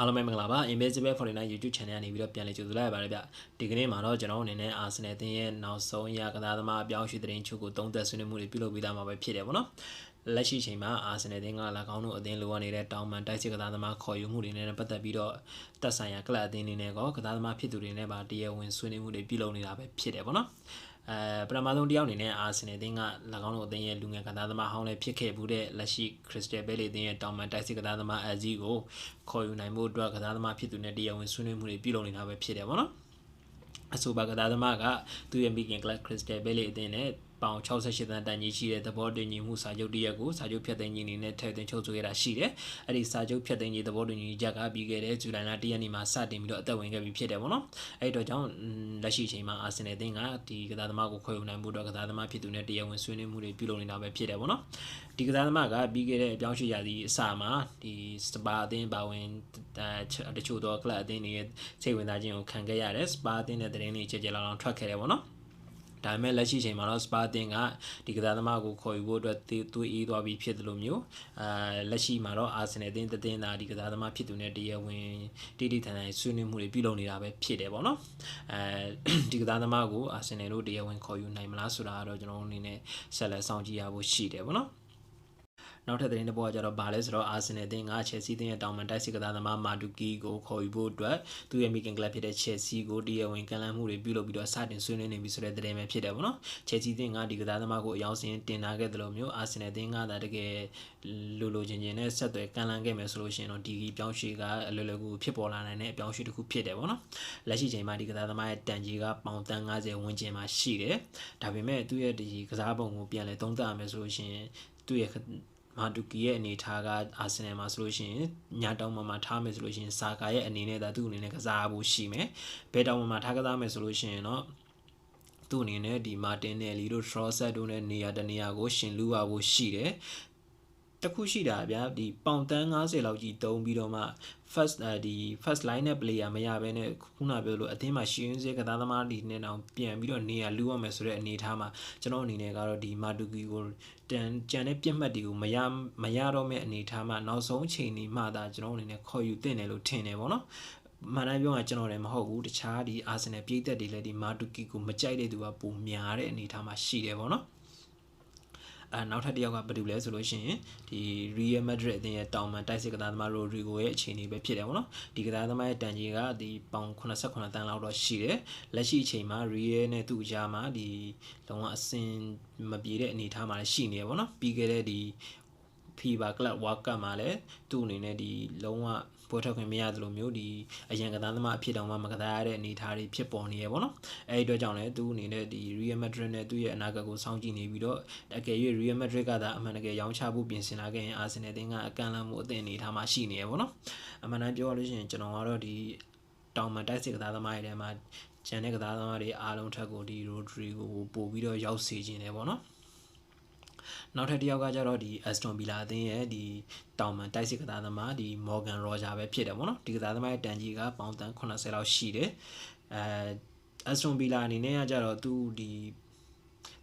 အားလုံးပဲမင်္ဂလာပါ Invisible 49 YouTube channel ကနေပြီးတော့ပြန်လည်ကြိုဆိုလိုက်ရပါတယ်ဗျဒီကနေ့မှာတော့ကျွန်တော်အနေနဲ့ Arsenal အသင်းရဲ့နောက်ဆုံးရကစားသမားအပြောင်းအရွှေ့သတင်းချုပ်ကိုသုံးသပ်ဆွေးနွေးမှုတွေပြုလုပ်ပြီးသားမှာပဲဖြစ်တယ်ပေါ့နော်လက်ရှိချိန်မှာ Arsenal အသင်းက၎င်းတို့အသင်းလိုအပ်နေတဲ့တောင်ပန်တိုက်စစ်ကစားသမားခေါ်ယူမှုတွေနဲ့ပတ်သက်ပြီးတော့တက်ဆိုင်ရာကလပ်အသင်းတွေနဲ့ကောကစားသမားဖြစ်သူတွေနဲ့ပါတရားဝင်ဆွေးနွေးမှုတွေပြုလုပ်နေတာပဲဖြစ်တယ်ပေါ့နော် အဲပထမဆုံးတယောက်အနေနဲ့အာဆင်နယ်အသင်းက၎င်းတို့အသင်းရဲ့လူငယ်ကစားသမားဟောင်းလည်းဖြစ်ခဲ့ဘူးတဲ့လက်ရှိခရစ္စတယ်ဘဲလီအသင်းရဲ့တောင်ပန်တိုက်စစ်ကစားသမားအဇီကိုခေါ်ယူနိုင်မှုအတွက်ကစားသမားဖြစ်သူနဲ့တရားဝင်ဆွေးနွေးမှုတွေပြုလုပ်နေတာပဲဖြစ်တယ်ပေါ့နော်အဆိုပါကစားသမားကသူ့ရဲ့မိခင်ကလပ်ခရစ္စတယ်ဘဲလီအသင်းနဲ့ ပေါင်68တန်းတန်ကြီးရှိတဲ့သဘောတူညီမှုစာချုပ်တရက်ကိုစာချုပ်ဖြတ်သိမ်းခြင်းအနေနဲ့ထည့်သွင်းချုပ်ဆိုခဲ့တာရှိတယ်။အဲ့ဒီစာချုပ်ဖြတ်သိမ်းခြင်းသဘောတူညီချက်ကပြီးခဲ့တဲ့ဇူလိုင်လ1ရက်နေ့မှာစတင်ပြီးတော့အသက်ဝင်ခဲ့ပြီဖြစ်တယ်ပေါ့နော်။အဲ့ဒီတော့ကြောင့်လက်ရှိအချိန်မှာအာဆင်နယ်အသင်းကဒီကစားသမားကိုခွဲယူနိုင်မှုတော့ကစားသမားဖြစ်သူနဲ့တရားဝင်ဆွေးနွေးမှုတွေပြုလုပ်နေတာပဲဖြစ်တယ်ပေါ့နော်။ဒီကစားသမားကပြီးခဲ့တဲ့အပြောင်းရွှေ့ရာသီအစမှာဒီစပါအသင်းပါဝင်တချို့သောကလပ်အသင်းတွေရဲ့စိတ်ဝင်စားခြင်းကိုခံခဲ့ရတယ်။စပါအသင်းနဲ့တရင်တွေကြည်ကြလောင်ထွက်ခဲ့တယ်ပေါ့နော်။ ဒါပေမဲ့လက်ရှိချိန်မှာတော့ Spa တင်ကဒီကစားသမားကိုခေါ်ယူဖို့အတွက်သွေးအေးသွားပြီးဖြစ်တယ်လို့မျိုးအာလက်ရှိမှာတော့ Arsenal တင်တင်သားဒီကစားသမားဖြစ်သူနဲ့တရားဝင်တိတိထန်ထန်ဆွေးနွေးမှုတွေပြုလုပ်နေတာပဲဖြစ်တယ်ပေါ့နော်အဲဒီကစားသမားကို Arsenal တို့တရားဝင်ခေါ်ယူနိုင်မလားဆိုတာကတော့ကျွန်တော်တို့အနေနဲ့ဆက်လက်စောင့်ကြည့်ရဖို့ရှိတယ်ပေါ့နော် နောက်ထပ်သတင်းတစ်ပုဒ်ကကြတော့ဗာလဲဆိုတော့အာဆင်နယ်အသင်းကချယ်ဆီအသင်းရဲ့တောင်ပန်တိုက်စစ်ကစားသမားမာဒူကီကိုခေါ်ယူဖို့အတွက်သူ့ရဲ့မိခင်ကလပ်ဖြစ်တဲ့ချယ်ဆီကိုတရားဝင်ကန်လန်းမှုတွေပြုလုပ်ပြီးတော့စတင်ဆွေးနွေးနေပြီဆိုတဲ့သတင်းပဲဖြစ်တယ်ပေါ့နော်ချယ်ဆီအသင်းကဒီကစားသမားကိုအယောင်စင်တင်လာခဲ့တယ်လို့မျိုးအာဆင်နယ်အသင်းကသာတကယ်လိုလိုချင်းချင်းနဲ့ဆက်သွယ်ကန်လန်းခဲ့မယ်ဆိုလို့ရှိရင်တော့ဒီပြောင်းရွှေ့ကအလွယ်လွယ်ကူဖြစ်ပေါ်လာနိုင်တဲ့အပြောင်းရွှေ့တစ်ခုဖြစ်တယ်ပေါ့နော်လက်ရှိချိန်မှာဒီကစားသမားရဲ့တန်ကြီးကပေါင်တန်း90ဝန်းကျင်မှာရှိတယ်ဒါပေမဲ့သူ့ရဲ့ဒီကစားပုံကိုပြန်လဲသုံးသပ်ရမယ်ဆိုလို့ရှိရင်သူ့ရဲ့ မာဒူကီရဲ့အနေထားကအာဆင်နယ်မှာဆိုလို့ရှိရင်ညတောင်မှမှာထားမယ်ဆိုလို့ရှိရင်ဆာကာရဲ့အနေနဲ့ဒါသူ့အနေနဲ့ကစားဖို့ရှိမယ်ဘယ်တောင်မှမှာထားကစားမယ်ဆိုလို့ရှိရင်တော့သူ့အနေနဲ့ဒီမာတင်နယ်လီတို့ထရောဆက်တို့နဲ့နေရာတနေရာကိုရှင်လူရဖို့ရှိတယ် တခုရှိတာဗျာဒီပေါင်တန်း90လောက်ကြီးတုံးပြီးတော့မှ first ဒီ first line နဲ့ player မရဘဲနဲ့ခုနပြောလို့အသင်းမှာရှင်းရင်းစေကစားသမားဒီနဲ့တောင်ပြန်ပြီးတော့နေရာလူရမယ်ဆိုတဲ့အနေအထားမှာကျွန်တော်အနေနဲ့ကတော့ဒီမာတူကီကိုတန်ကြံတဲ့ပြက်မှတ်တွေကိုမရမရတော့မဲ့အနေအထားမှာနောက်ဆုံးအချိန်ဒီမှသာကျွန်တော်အနေနဲ့ခေါ်ယူတင်တယ်လို့ထင်တယ်ပေါ့နော်မှန်တိုင်းပြောရင်ကျွန်တော်လည်းမဟုတ်ဘူးတခြားဒီအာဆင်နယ်ပြည်သက်တွေလည်းဒီမာတူကီကိုမကြိုက်တဲ့သူကပုံများတဲ့အနေအထားမှာရှိတယ်ပေါ့နော် အဲနောက်ထပ်တစ်ယောက်ကဘာတူလဲဆိုလို့ရှိရင်ဒီ Real Madrid အသင်းရဲ့တောင်မှန်တိုက်စစ်ကစားသမား Rodrigo ရဲ့အခြေအနေပဲဖြစ်တယ်ပေါ့နော်ဒီကစားသမားရဲ့တန်ကြီးကဒီပေါင်89တန်းလောက်တော့ရှိတယ်လက်ရှိအချိန်မှာ Real နဲ့သူ့အကြားမှာဒီလုံးဝအဆင်မပြေတဲ့အနေအထားမှာလည်းရှိနေရပေါ့နော်ပြီးခဲ့တဲ့ဒီ FIBA Club World Cup မှာလည်းသူ့အနေနဲ့ဒီလုံးဝပွဲထွက်ခွင့်မရတယ်လို့မျိုးဒီအရန်ကစားသမားအဖြစ်တောင်မှမကစားရတဲ့အနေအထားတွေဖြစ်ပေါ်နေရပေါ့နော်အဲဒီအတွက်ကြောင့်လည်းသူအနေနဲ့ဒီ Real Madrid နဲ့သူ့ရဲ့အနာဂတ်ကိုစောင့်ကြည့်နေပြီးတော့အကယ်၍ Real Madrid ကသာအမှန်တကယ်ရောင်းချဖို့ပြင်ဆင်လာခဲ့ရင် Arsenal တင်ကအကန့်အလန့်မှုအသင့်အနေထားမှာရှိနေရပေါ့နော်အမှန်တမ်းပြောရလို့ရှိရင်ကျွန်တော်ကတော့ဒီတောင်မှတိုက်စစ်ကစားသမားတွေထဲမှာကျန်တဲ့ကစားသမားတွေအားလုံးထက်ကိုဒီ Rodrigo ကိုပို့ပြီးတော့ရောက်စေခြင်းတယ်ပေါ့နော် နောက်ထပ်တစ်ယောက်ကကျတော့ဒီ Aston Villa အသင်းရဲ့ဒီတောင်မှန်တိုက်စစ်ကစားသမားဒီ Morgan Roger ပဲဖြစ်တယ်ပေါ့နော်ဒီကစားသမားရဲ့တန်ကြီးကပေါင်တန်80လောက်ရှိတယ်အဲ Aston Villa အနေနဲ့ကကျတော့သူဒီ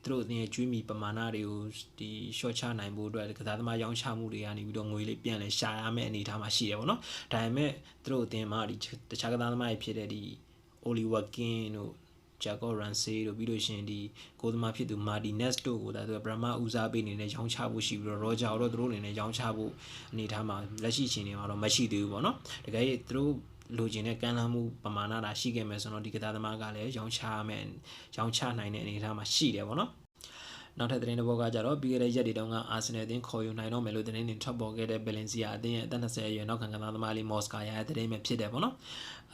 သူတို့အသင်းရဲ့ကျွေးမီပမာဏတွေကိုဒီ short ချနိုင်ဖို့အတွက်ကစားသမားရောင်းချမှုတွေကနေပြီးတော့ငွေလေးပြန်လဲရှာရမယ့်အနေအထားမှာရှိတယ်ပေါ့နော်ဒါပေမဲ့သူတို့အသင်းမှာဒီတခြားကစားသမားတွေဖြစ်တဲ့ဒီ Oliver King တို့ ဂျာကော့ရန်ဆေးတို့ပြီးလို့ရှိရင်ဒီကိုသမားဖြစ်သူမာတီနက်စ်တို့ကိုဒါသူကဗရမဦးစားပေးနေနဲ့ရောင်းချဖို့ရှိပြီးတော့ရောဂျာတို့တို့အနေနဲ့ရောင်းချဖို့အနေထားမှာလက်ရှိချိန်တွေမှာတော့မရှိသေးဘူးပေါ့နော်တကယ်သူတို့လိုချင်တဲ့ကမ်းလှမ်းမှုပမာဏတာရှိခဲ့မယ်ဆိုတော့ဒီကစားသမားကလည်းရောင်းချမယ်ရောင်းချနိုင်တဲ့အနေအထားမှာရှိတယ်ပေါ့နော် နောက်ထပ်သတင်းတစ်ပုဒ်ကကြတော့ပြီးခဲ့တဲ့ရက်တွေတုန်းကအာဆင်နယ်အသင်းခေါ်ယူနိုင်တော့မယ်လို့သတင်းတွေထွက်ပေါ်ခဲ့တဲ့ဘယ်လင်စီယာအသင်းရဲ့အသက်20အရွယ်နောက်ခံကစားသမားလေးမော်စကာယာရဲ့သတင်းပဲဖြစ်တယ်ပေါ့နော်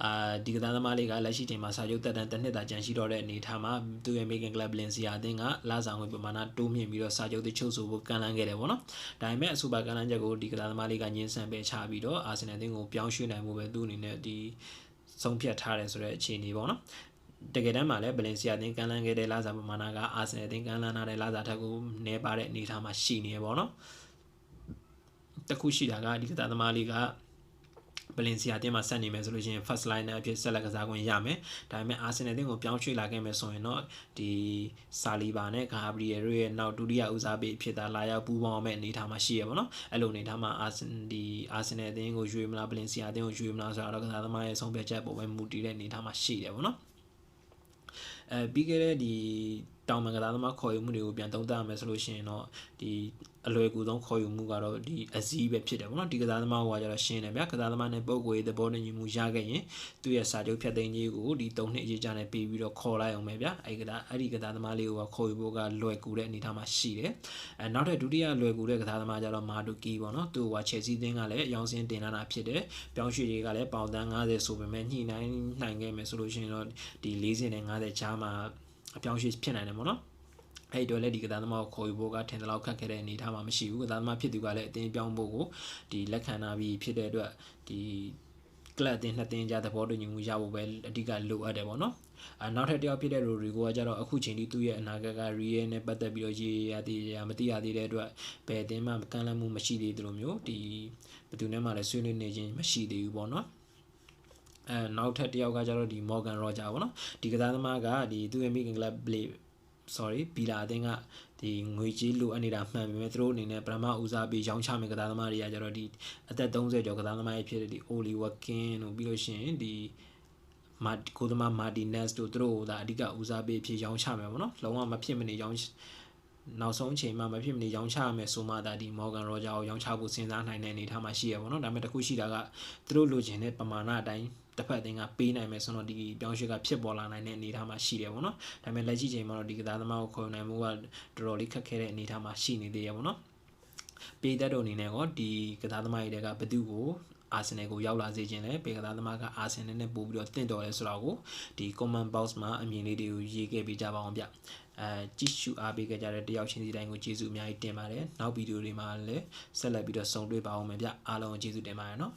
အာဒီကစားသမားလေးကလက်ရှိချိန်မှာစာချုပ်သက်တမ်းတစ်နှစ်သာကျန်ရှိတော့တဲ့အနေအထားမှာသူ့ရဲ့ Megan Club ဘယ်လင်စီယာအသင်းကလာဆောင်ဝင်ပမာဏတိုးမြင့်ပြီးတော့စာချုပ်တစ်ချုပ်ဆိုဖို့ကမ်းလှမ်းခဲ့တယ်ပေါ့နော်ဒါပေမဲ့အဆိုပါကမ်းလှမ်းချက်ကိုဒီကစားသမားလေးကညှင်းဆန်ပယ်ချပြီးတော့အာဆင်နယ်အသင်းကိုပြောင်းရွှေ့နိုင်မှုပဲသူ့အနေနဲ့ဒီဆုံးဖြတ်ထားတယ်ဆိုတဲ့အခြေအနေပေါ့နော် တကယ်တမ်းမှာလည်းဘလင်စီယာအသင်းကန်လန်းခဲ့တဲ့လာစာပမာဏကအာဆင်နယ်အသင်းကန်လန်းထားတဲ့လာစာထက်ကိုနည်းပါတဲ့အနေအထားမှာရှိနေရပေါ့နော်တခုရှိတာကဒီကစားသမားလေးကဘလင်စီယာအသင်းမှာဆက်နေမယ်ဆိုလို့ရှိရင် first line နဲ့အဖြစ်ဆက်လက်ကစားခွင့်ရမယ်ဒါပေမဲ့ Arsenal အသင်းကိုပြောင်းရွှေ့လာခဲ့မယ်ဆိုရင်တော့ဒီဆာလီဘာနဲ့ဂါဘရီယယ်တို့ရဲ့နောက်ဒုတိယဦးစားပေးဖြစ်တာလာရောက်ပူးပေါင်းမဲ့အနေအထားမှာရှိရပါတော့အဲ့လိုအနေအထားမှာ Arsenal ဒီ Arsenal အသင်းကိုရွှေ့မလားဘလင်စီယာအသင်းကိုရွှေ့မလားဆိုတော့ကစားသမားရဲ့ဆုံးဖြတ်ချက်ပေါ်ပဲမူတည်တဲ့အနေအထားမှာရှိတယ်ပေါ့နော် အဲပြီးခဲ့တဲ့ဒီ တောင်မန်ကစားသမားခေါ်ယူမှုတွေကိုပြန်သုံးသပ်ရမယ်ဆိုလို့ရှိရင်တော့ဒီအလွယ်ကူဆုံးခေါ်ယူမှုကတော့ဒီအစည်းပဲဖြစ်တယ်ပေါ့နော်ဒီကစားသမားကကျတော့ရှင်းတယ်ဗျာကစားသမားနဲ့ပုံကိုယ်ရေးသဘောနဲ့ညီမှုရခဲ့ရင်သူ့ရဲ့စာချုပ်ဖြတ်သိမ်းရေးကိုဒီ၃နှစ်အရေးကြာနဲ့ပေးပြီးတော့ခေါ်လိုက်အောင်ပဲဗျာအဲ့ကစားအဲ့ဒီကစားသမားလေးကိုခေါ်ယူဖို့ကလွယ်ကူတဲ့အနေအထားမှာရှိတယ်အဲနောက်ထပ်ဒုတိယလွယ်ကူတဲ့ကစားသမားကျတော့မာဒူကီပေါ့နော်သူကချယ်ဆီသင်းကလည်းအယောင်စင်းတင်လာတာဖြစ်တယ်ပြောင်းရွှေ့တွေကလည်းပေါင်တန်း90ဆိုပေမဲ့ညှိနှိုင်းနိုင်ခဲ့မယ်ဆိုလို့ရှိရင်တော့ဒီ40နဲ့50ချားမှာ အပြောင်းရွှေ့ဖြစ်နိုင်တယ်ပေါ့နော်အဲ့တော့လည်းဒီကစားသမားကိုခေါ်ယူဖို့ကထင်သလောက်ခက်ခဲတဲ့အနေအထားမှာမရှိဘူးကစားသမားဖြစ်သူကလည်းအတင်းပြောင်းဖို့ကိုဒီလက်ခံနာပြီးဖြစ်တဲ့အတွက်ဒီကလပ်အတင်းနှစ်တင်းကြားသဘောတူညီမှုရဖို့ပဲအဓိကလိုအပ်တယ်ပေါ့နော်အနောက်ထပ်တစ်ယောက်ဖြစ်တဲ့ရိုရီဂိုကကျတော့အခုချိန်ထိသူ့ရဲ့အနာဂတ်ကရီယယ်နဲ့ပတ်သက်ပြီးတော့ရေးရသေးရမသိရသေးတဲ့အတွက်ဘယ်အတင်းမှကန့်လန့်မှုမရှိသေးသလိုမျိုးဒီဘယ်သူနဲ့မှလည်းဆွေးနွေးနေခြင်းမရှိသေးဘူးပေါ့နော် အဲနောက်ထပ်တစ်ယောက်ကကျတော့ဒီ Morgan Roger ပေါ့နော်ဒီကစားသမားကဒီသူ့ရဲ့ Megan Club play sorry ဘီလာအတင်းကဒီငွေကြေးလိုအပ်နေတာမှန်ပေမဲ့သူတို့အနေနဲ့ပထမဦးစားပေးရောင်းချမယ့်ကစားသမားတွေကကျတော့ဒီအသက်30ကျော်ကစားသမားတွေဖြစ်တဲ့ဒီ Oli Watkins တို့ပြီးလို့ရှိရင်ဒီမာကိုသမားမာတီနက်စ်တို့သူတို့ကဒါအဓိကဦးစားပေးဖြစ်ရောင်းချမယ်ပေါ့နော်လုံးဝမဖြစ်မနေရောင်းနောက်ဆုံးအချိန်မှာမဖြစ်မနေရောင်းချရမယ်ဆိုမှဒါဒီ Morgan Roger ကိုရောင်းချဖို့စဉ်းစားနိုင်တဲ့အနေအထားမှာရှိရပါတော့ဒါပေမဲ့တခုရှိတာကသူတို့လိုချင်တဲ့ပမာဏအတိုင်း တစ်ဖက်အသင်းကပေးနိုင်မယ်ဆိုတော့ဒီပြောင်းရွှေ့ကဖြစ်ပေါ်လာနိုင်တဲ့အနေအထားမှာရှိတယ်ပေါ့နော်ဒါပေမဲ့လက်ရှိချိန်မှာတော့ဒီကစားသမားကိုခေါ်နိုင်မှုကတော်တော်လေးခက်ခဲတဲ့အနေအထားမှာရှိနေသေးရပေါ့နော်ပေးတတ်တို့အနေနဲ့ကောဒီကစားသမားတွေကဘယ်သူကိုအာဆင်နယ်ကိုရောက်လာစေခြင်းလဲပေကစားသမားကအာဆင်နယ်နဲ့ပို့ပြီးတော့တင့်တော်လဲဆိုတော့ကိုဒီ comment box မှာအမြင်လေးတွေကိုရေးခဲ့ပေးကြပါအောင်ဗျအဲကြည့်ရှုအားပေးကြတဲ့တယောက်ချင်းစီတိုင်းကိုကျေးဇူးအများကြီးတင်ပါတယ်နောက်ဗီဒီယိုတွေမှာလည်းဆက်လက်ပြီးတော့ဆုံတွေ့ပါအောင်မယ်ဗျအားလုံးကျေးဇူးတင်ပါတယ်နော်